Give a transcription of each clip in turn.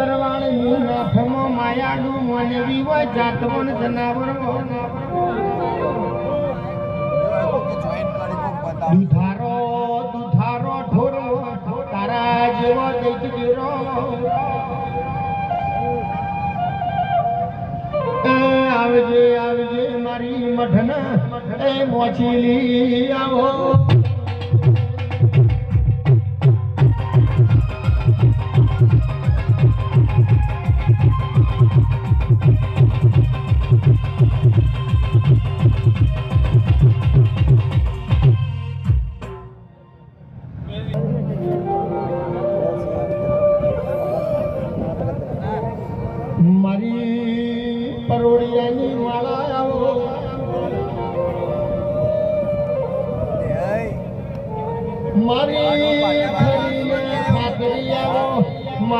રબારી બરવાણની નાથમાં માયાનું માનવી હોય જાતવન જનાવર. દુધારો દુધારો ઢોરો, તારા જેવો દૈત ગીરો આવજે આવજે મારી મઠના એ મોચીલી આવો.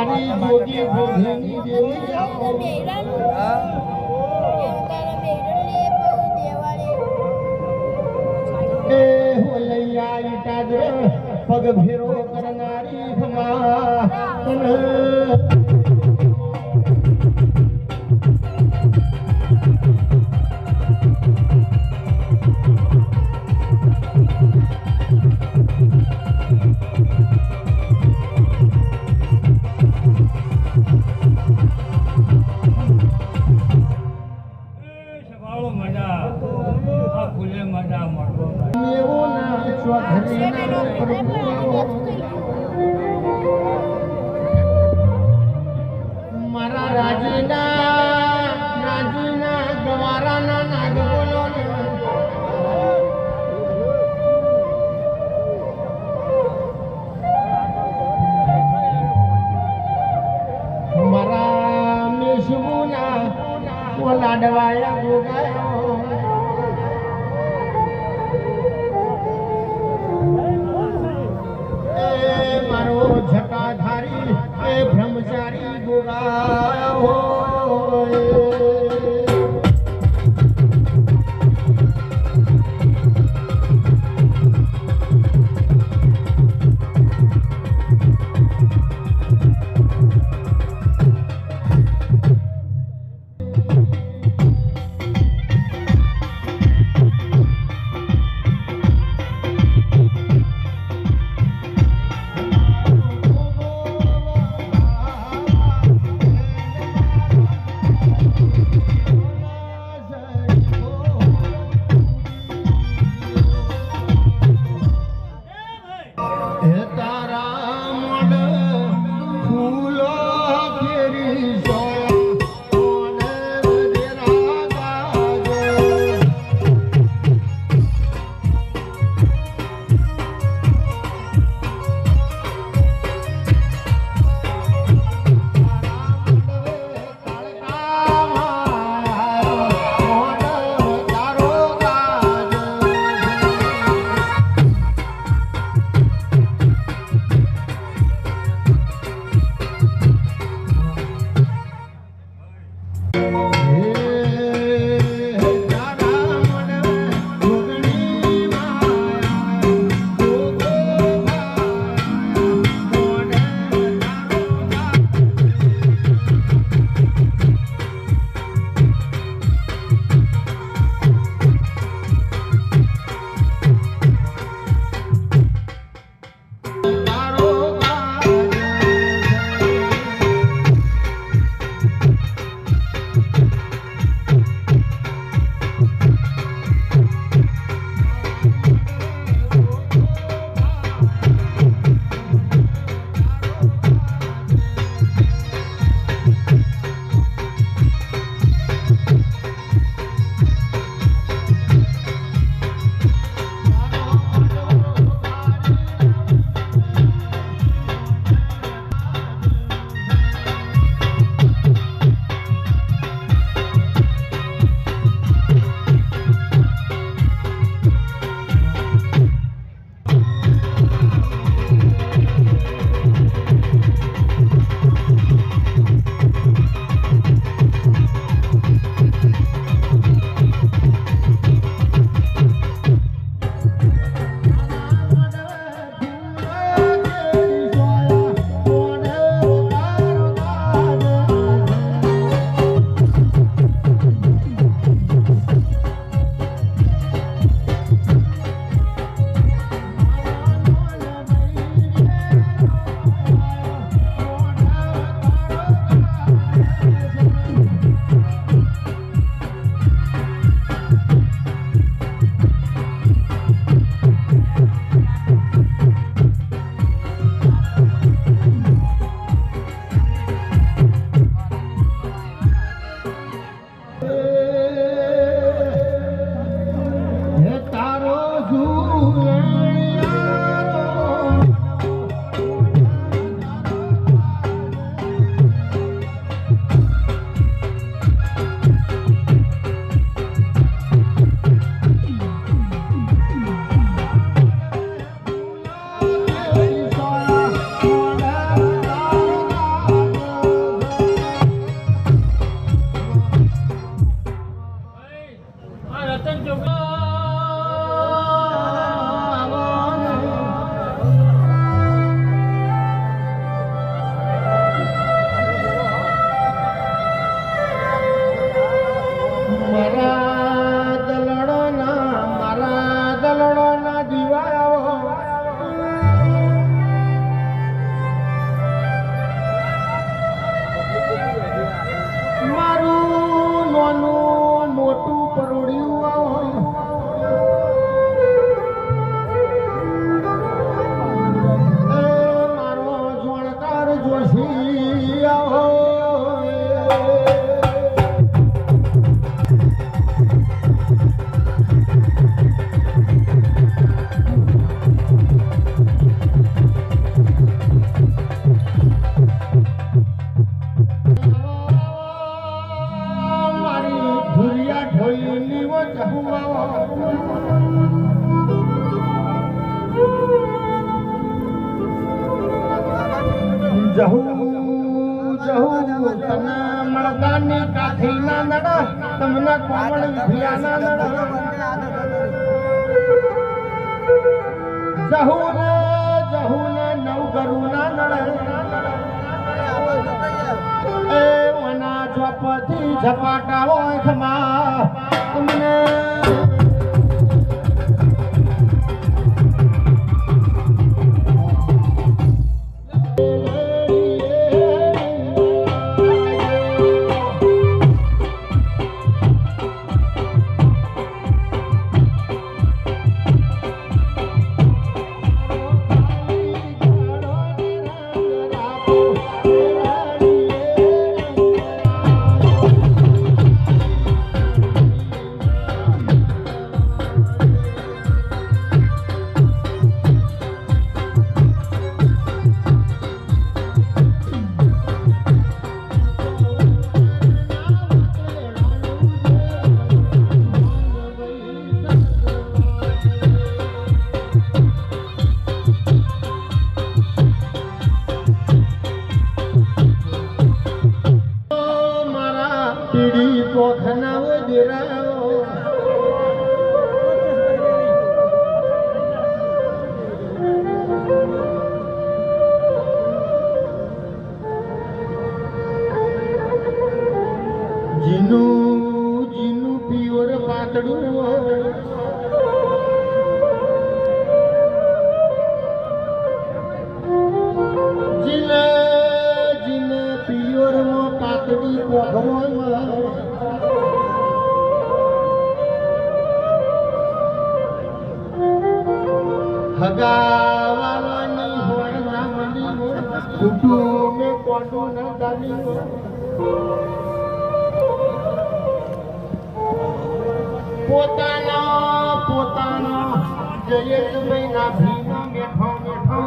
મારી જોગી ભોગીની દેવી પગ ભેરો કરનારી ખમા મજા આ મજા મારા રાજીના રાજીના ગવારાના Thank. તમને કોમળ વિધિયાના નડ જહુને જહુને નવગરુના નડ એ વના ઝપથી ઝપાટા ઓખમાં. તમને કુટુંબે પોતાના પોતાના જયેશભાઈ ના ભીનો મેઠો મેઠો